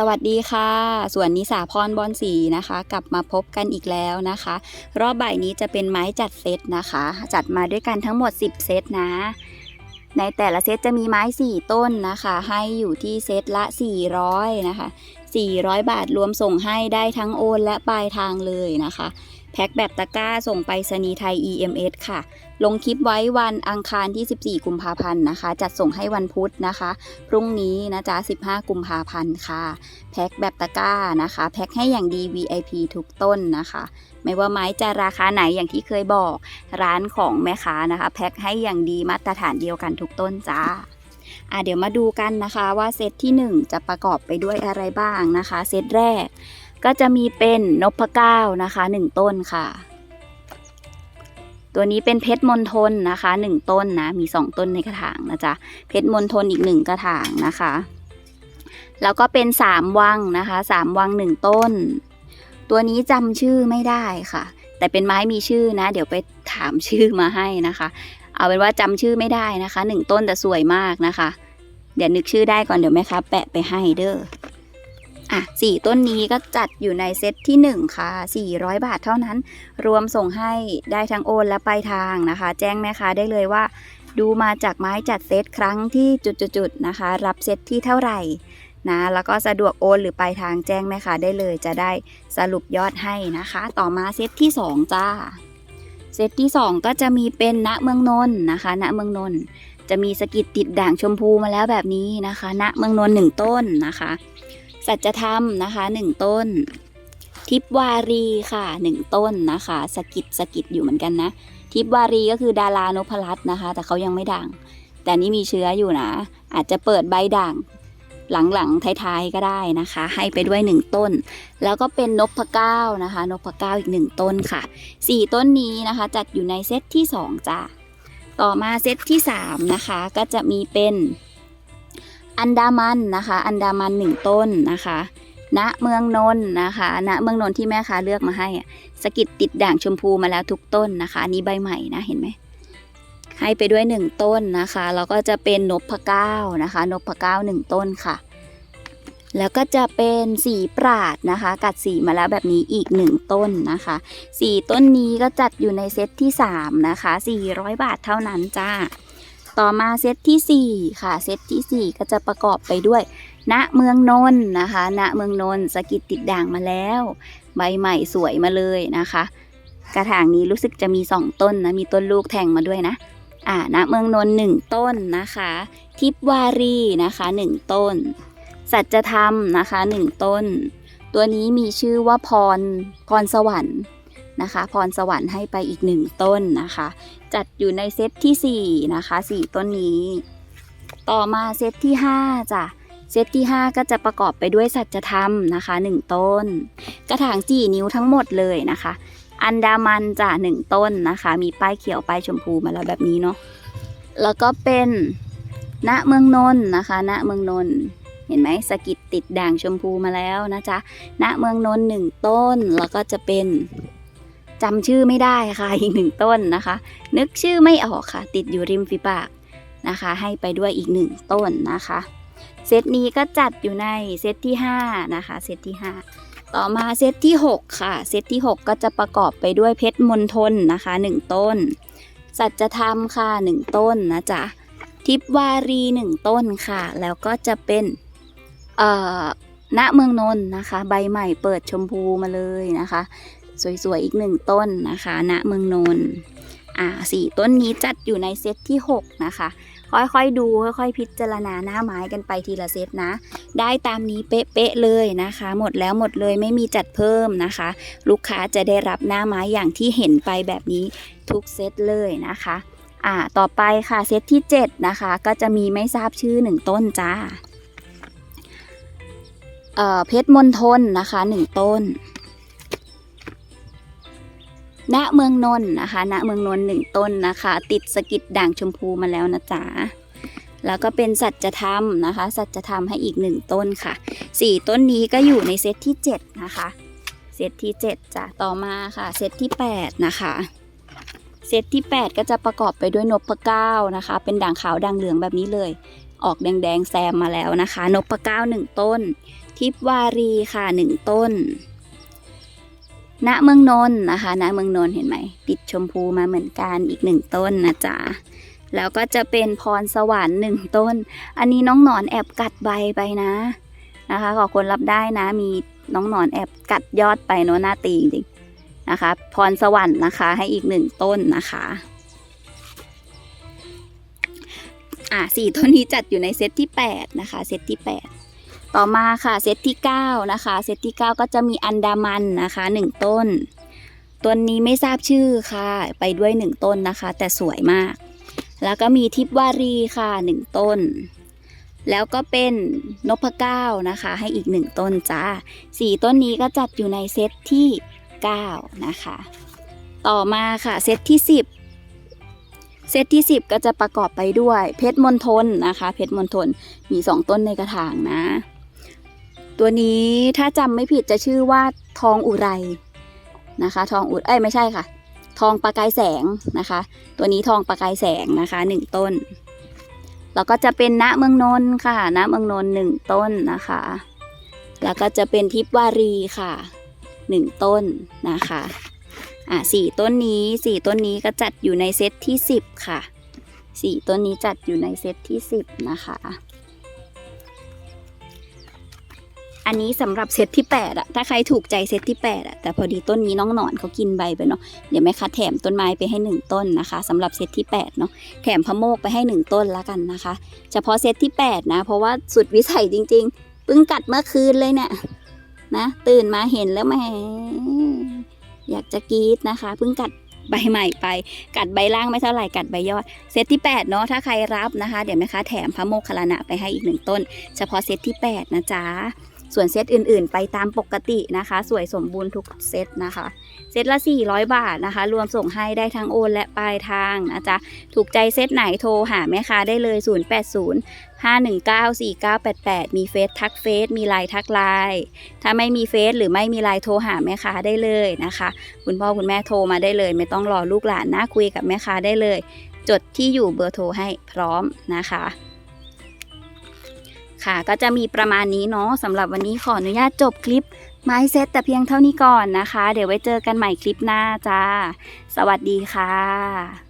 สวัสดีค่ะ ส่วนนิสาพรบอนสีนะคะ กลับมาพบกันอีกแล้วนะคะ รอบบ่ายนี้จะเป็นไม้จัดเซตนะคะ จัดมาด้วยกันทั้งหมด 10 เซตนะ ในแต่ละเซตจะมีไม้ 4 ต้นนะคะ ให้อยู่ที่เซตละ 400 นะคะ 400 บาทรวมส่งให้ได้ทั้งโอนและปลายทางเลยนะคะ แพ็คแบบตะกร้าส่งไปสนีไทย EMS ค่ะ ลงคลิปไว้วันอังคารที่ 14 กุมภาพันธ์นะคะ จัดส่งให้วันพุธนะคะ พรุ่งนี้นะจ๊ะ 15 กุมภาพันธ์ค่ะ แพ็คแบบตะกร้านะคะ แพ็คให้อย่างดี VIP ทุกต้นนะคะ ไม่ว่าไม้จะราคาไหนอย่างที่เคยบอก ร้านของแม่ค้านะคะ แพ็คให้อย่างดีมาตรฐานเดียวกันทุกต้นจ้า อะเดี๋ยวมาดูกันนะคะว่าเซตที่ 1 จะประกอบไปด้วยอะไรบ้างนะคะ เซตแรกก็จะมีเป็นนพเก้านะคะ 1 ต้นค่ะ ตัวนี้เป็นเพชรมณฑลนะคะ 1 ต้นนะ มี 2 ต้นในกระถางนะจ๊ะ เพชรมณฑลอีก 1 กระถางนะคะ แล้วก็เป็น 3 วังนะคะ 3 วัง 1 ต้น ตัวนี้จำชื่อไม่ได้ค่ะแต่เป็นไม้มีชื่อนะ เดี๋ยวไปถามชื่อมาให้นะคะ เอาเป็นว่าจำชื่อไม่ได้นะคะ1ต้นแต่สวยมากนะคะ เดี๋ยวนึกชื่อได้ก่อนเดี๋ยวแม่ค้าแปะไปให้เด้ออะสี่ต้นนี้ก็จัดอยู่ในเซตที่ 1 ค่ะ 400 บาทเท่านั้น รวมส่งให้ได้ทั้งโอนและปลายทางนะคะ แจ้งแม่ค้าได้เลยว่า ดูมาจากไม้จัดเซตครั้งที่จุดๆๆนะคะ รับเซตที่เท่าไหร่นะแล้วก็สะดวกโอนหรือปลายทางแจ้งแม่ค้าได้เลย จะได้สรุปยอดให้นะคะ ต่อมาเซตที่ 2 จ้า เซตที่ 2 ก็จะมีเป็นณเมืองนนท์นะคะ ณเมืองนนท์จะมีสกิดติดด่างชมพูมาแล้วแบบนี้นะคะ ณเมืองนนท์หนึ่งต้นนะคะ สัจธรรมนะคะหนึ่งต้น ทิพวารีค่ะหนึ่งต้นนะคะ สกิดสกิดอยู่เหมือนกันนะ ทิพวารีก็คือดารานพรัตน์นะคะ แต่เขายังไม่ด่าง แต่นี่มีเชื้ออยู่นะ อาจจะเปิดใบด่าง หลังๆท้ายๆก็ได้นะคะ ให้ไปด้วยหนึ่งต้น แล้วก็เป็นนกพเก้านะคะนกพเก้าอีกหนึ่งต้นค่ะสี่ต้นนี้นะคะ จัดอยู่ในเซตที่สองจ้ะต่อมาเซตที่สามนะคะ ก็จะมีเป็นอันดามันนะคะ อันดามันหนึ่งต้นนะคะณเมืองนนท์นะคะณเมืองนนท์ที่แม่ค้าเลือกมาให้สกิดติดด่างชมพูมาแล้วทุกต้นนะคะนนี้ใบใหม่นะเห็นไหม ให้ไปด้วยหนึ่งต้นนะคะแล้วก็จะเป็นนพเก้านะคะนพเก้าหนึ่งต้นค่ะ แล้วก็จะเป็นสีปราดนะคะ กัดสีมาแล้วแบบนี้อีกหนึ่งต้นนะคะสี่ต้นนี้ก็จัดอยู่ในเซตที่สามนะคะ 400 บาทเท่านั้นจ้าต่อมาเซตที่ 4 ค่ะ เซตที่ 4 ก็จะประกอบไปด้วย ณเมืองนนท์นะคะณเมืองนนท์สกิดติดด่างมาแล้ว ใบใหม่สวยมาเลยนะคะ กระถางนี้รู้สึกจะมี 2 ต้นนะ มีต้นลูกแทงมาด้วยนะ อ่าณเมืองนนท์หนึ่งต้นนะคะ ทิพวารีนะคะหนึ่งต้น สัจธรรมนะคะหนึ่งต้น ตัวนี้มีชื่อว่าพรพรสวรรค์นะคะ พรสวรรค์ให้ไปอีกหนึ่งต้นนะคะ จัดอยู่ในเซตที่4นะคะ4ต้นนี้ ต่อมาเซตที่5จ้ะเซตที่ 5 ก็จะประกอบไปด้วยสัจธรรมนะคะ 1 ต้น กระถาง4นิ้วทั้งหมดเลยนะคะ อันดามันจ้ะ1ต้นนะคะ มีป้ายเขียวป้ายชมพูมาแล้วแบบนี้เนาะแล้วก็เป็นณเมืองนนท์นะคะณเมืองนนท์เห็นไหมสกิดติดด่างชมพูมาแล้วนะจ๊ะณเมืองนนท์หนึ่งต้นแล้วก็จะเป็นจำชื่อไม่ได้ค่ะอีกหนึ่งต้นนะคะ นึกชื่อไม่ออกค่ะ ติดอยู่ริมฝีปากนะคะ ให้ไปด้วยอีกหนึ่งต้นนะคะ เซตนี้ก็จัดอยู่ในเซตที่ 5 นะคะ เซตที่ 5 ต่อมาเซตที่ 6 ค่ะ เซตที่ 6 ก็จะประกอบไปด้วยเพชรมณฑลนะคะ 1 ต้น สัจธรรมค่ะ 1 ต้นนะจ๊ะ ทิพวารี 1 ต้นค่ะ แล้วก็จะเป็น เอ่อณเมืองนนท์นะคะ ใบใหม่เปิดชมพูมาเลยนะคะ สวยๆ อีกหนึ่งต้นนะคะ ณเมืองนนท์อ่าสี่ต้นนี้จัดอยู่ในเซตที่ 6 นะคะ ค่อยๆดูค่อยๆพิจารณาหน้าไม้กันไปทีละเซตนะ ได้ตามนี้เป๊ะๆเลยนะคะ หมดแล้วหมดเลยไม่มีจัดเพิ่มนะคะ ลูกค้าจะได้รับหน้าไม้อย่างที่เห็นไปแบบนี้ทุกเซตเลยนะคะอ่าต่อไปค่ะเซตที่ 7 นะคะ ก็จะมีไม่ทราบชื่อ 1 ต้นจ้าเอ่อเพชรมณฑลนะคะ 1 ต้น ณเมืองนนท์นะคะ ณเมืองนนท์หนึ่งต้นนะคะ ติดสกิดด่างชมพูมาแล้วนะจ๊ะแล้วก็เป็นสัจธรรมนะคะ สัจธรรมให้อีกหนึ่งต้นค่ะสี่ต้นนี้ก็อยู่ในเซตที่7นะคะเซตที่7จ้ะต่อมาค่ะเซตที่8นะคะเซตที่ 8 ก็จะประกอบไปด้วยนพเก้านะคะ เป็นด่างขาวด่างเหลืองแบบนี้เลย ออกแดงๆแซมมาแล้วนะคะ นพเก้าหนึ่งต้น ทิพวารีค่ะหนึ่งต้น ณเมืองนนท์นะคะณเมืองนนท์เห็นไหมติดชมพูมาเหมือนกันอีกหนึ่งต้นนะจ๊ะแล้วก็จะเป็นพรสวรรค์หนึ่งต้น อันนี้น้องหนอนแอบกัดใบไปนะนะคะขอคนรับได้นะ มีน้องหนอนแอบกัดยอดไปเนอะหน้าตีจริงๆนะคะ พรสวรรค์นะคะ ให้อีกหนึ่งต้นนะคะอะสี่ต้นนี้จัดอยู่ในเซตที่แปดนะคะ เซตที่แปด ต่อมาค่ะเซตที่ 9 นะคะ เซตที่ 9 ก็จะมีอันดามันนะคะ 1 ต้น ต้นนี้ไม่ทราบชื่อค่ะ ไปด้วย 1 ต้นนะคะ แต่สวยมาก แล้วก็มีทิพวารีค่ะ 1 ต้น แล้วก็เป็นนพเก้านะคะ ให้อีก 1 ต้นจ้าสี่ต้นนี้ก็จัดอยู่ในเซตที่ 9 นะคะ ต่อมาค่ะเซตที่ 10เซตที่ 10 ก็จะประกอบไปด้วยเพชรมณฑลนะคะ เพชรมณฑลมี 2 ต้นในกระถางนะ ตัวนี้ถ้าจำไม่ผิดจะชื่อว่าทองอุไรนะคะ ทองอุดเอ้ยไม่ใช่ค่ะ ทองประกายแสงนะคะ ตัวนี้ทองประกายแสงนะคะหนึ่งต้น แล้วก็จะเป็นณเมืองนนท์ค่ะณเมืองนนท์หนึ่งต้นนะคะ แล้วก็จะเป็นทิพวารีค่ะหนึ่งต้นนะคะอะสี่ต้นนี้สี่ต้นนี้ก็จัดอยู่ในเซตที่สิบค่ะสี่ต้นนี้จัดอยู่ในเซตที่สิบนะคะ อันนี้สำหรับเซตที่8อะถ้าใครถูกใจเซตที่8อะแต่พอดีต้นนี้น้องหนอนเขากินใบไปเนาะเดี๋ยวแม่ค้าแถมต้นไม้ไปให้ 1 ต้นนะคะสำหรับเซตที่8เนาะแถมพะโมกไปให้ 1 ต้นแล้วกันนะคะ เฉพาะเซตที่8นะเพราะว่าสุดวิสัยจริงๆเพิ่งกัดเมื่อคืนเลยเนี่ยนะตื่นมาเห็นแล้วแหมอยากจะกรีดนะคะเพิ่งกัดใบใหม่ไป กัดใบล่างไม่เท่าไหร่กัดใบยอด เซตที่8เนาะถ้าใครรับนะคะ เดี๋ยวแม่ค้าแถมพระโมคคัลลานะไปให้อีกหนึ่งต้น เฉพาะเซตที่ 8 นะจ๊ะ ส่วนเซตอื่นๆ ไปตามปกตินะคะ สวยสมบูรณ์ทุกเซตนะคะ เซตละ 400 บาทนะคะ รวมส่งให้ได้ทั้งโอนและปลายทางนะจ๊ะ ถูกใจเซตไหนโทรหาแม่ค้าได้เลย 080 519 4988 มีเฟซทักเฟซมีไลน์ทักไลน์ถ้าไม่มีเฟซหรือไม่มีไลน์โทรหาแม่ค้าได้เลยนะคะ คุณพ่อคุณแม่โทรมาได้เลย ไม่ต้องรอลูกหลานนะคุยกับแม่ค้าได้เลย จดที่อยู่เบอร์โทรให้พร้อมนะคะ ค่ะ ก็จะมีประมาณนี้เนาะสำหรับวันนี้ขออนุญาตจบคลิปไม้เซตแต่เพียงเท่านี้ก่อนนะคะ เดี๋ยวไว้เจอกันใหม่คลิปหน้าจ้า สวัสดีค่ะ